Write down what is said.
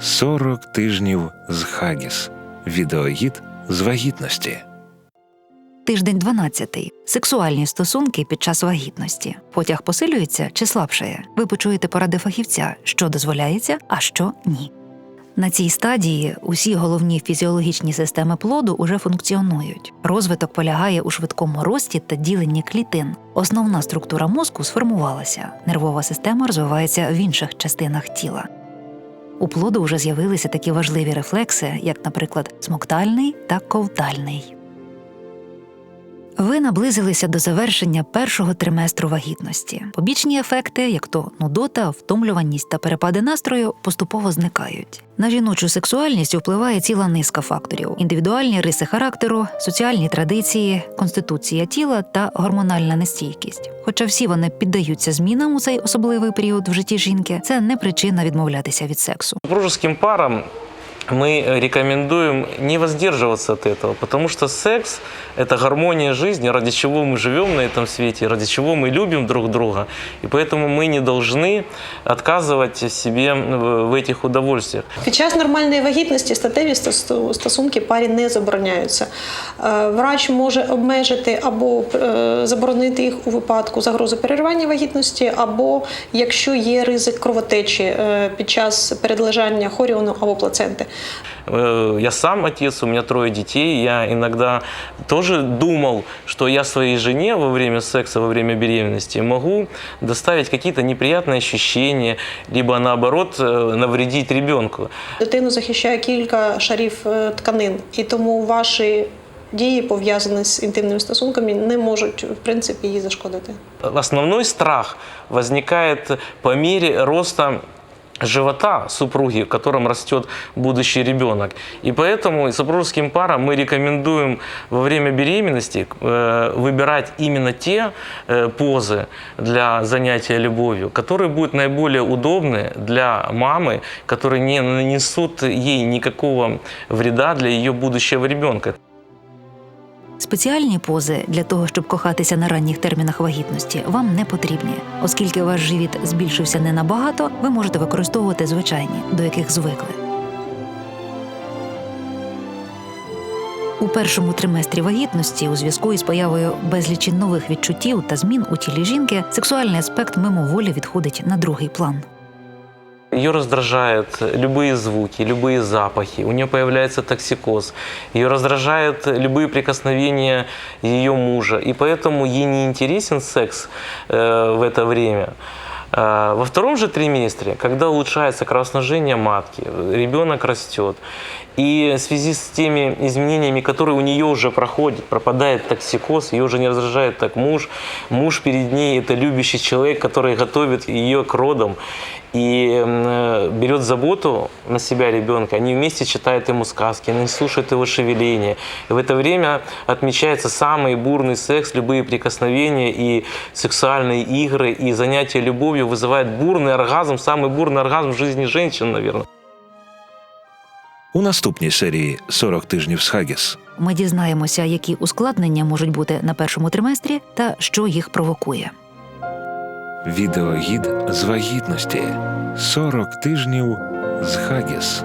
40 тижнів з Хагіс. Відеогід з вагітності. Тиждень 12. Сексуальні стосунки під час вагітності. Потяг посилюється чи слабшає. Ви почуєте поради фахівця, що дозволяється, а що ні. На цій стадії усі головні фізіологічні системи плоду уже функціонують. Розвиток полягає у швидкому рості та діленні клітин. Основна структура мозку сформувалася, нервова система розвивається в інших частинах тіла. У плоду вже з'явилися такі важливі рефлекси, як, наприклад, смоктальний та ковтальний. Ви наблизилися до завершення першого триместру вагітності. Побічні ефекти, як то нудота, втомлюваність та перепади настрою, поступово зникають. На жіночу сексуальність впливає ціла низка факторів: індивідуальні риси характеру, соціальні традиції, конституція тіла та гормональна нестійкість. Хоча всі вони піддаються змінам у цей особливий період в житті жінки, це не причина відмовлятися від сексу. Супружеским парам мы рекомендуем не воздерживаться от этого, потому что секс – это гармония жизни, ради чего мы живем на этом свете, ради чего мы любим друг друга. И поэтому мы не должны отказывать себе в в этих удовольствиях. Під час нормальної вагітності статеві стосу- стосунки парі не забороняються. Е, Врач може обмежити або е, заборонити їх у випадку загрози переривання вагітності, або якщо є ризик кровотечі е, під час передлежання хоріону або плаценти. Э, Я сам отец, у меня трое детей. Я иногда тоже думал, что я своей жене во время секса, во время беременности могу доставить какие-то неприятные ощущения, либо наоборот э, навредить ребенку. Дитину захищає кілька шарів е, тканин, і тому ваші дії, пов'язані з інтимними стосунками, не можуть в принципі їй зашкодити. Основной страх возникает по мере роста живота супруги, в котором растет будущий ребенок. И поэтому супружеским парам мы рекомендуем во время беременности э, выбирать именно те э, позы для занятия любовью, которые будут наиболее удобны для мамы, которые не нанесут ей никакого вреда для ее будущего ребенка. Спеціальні пози для того, щоб кохатися на ранніх термінах вагітності, вам не потрібні, оскільки ваш живіт збільшився не набагато, ви можете використовувати звичайні, до яких звикли. У першому триместрі вагітності, у зв'язку із появою безлічі нових відчуттів та змін у тілі жінки, сексуальний аспект мимоволі відходить на другий план. Ее раздражают любые звуки, любые запахи, у нее появляется токсикоз, ее раздражают любые прикосновения ее мужа, и поэтому ей не интересен секс э, в это время. А Во втором же триместре, когда улучшается кровоснабжение матки, ребенок растет, и в связи с теми изменениями, которые у нее уже проходят, пропадает токсикоз, ее уже не раздражает так муж, муж перед ней это любящий человек, который готовит ее к родам и э, берет заботу на себя ребенка. Они вместе читают ему сказки, они слушают его шевеление. И в это время отмечается самый бурный секс, любые прикосновения и сексуальные игры, и занятия любовью вызывают бурный оргазм, самый бурный оргазм в жизни женщин, наверное. У наступній серії 40 тижнів з Хагіс. Ми дізнаємося, які ускладнення можуть бути на першому триместрі та що їх провокує. Відеогід з вагітності. 40 тижнів з Хагіс.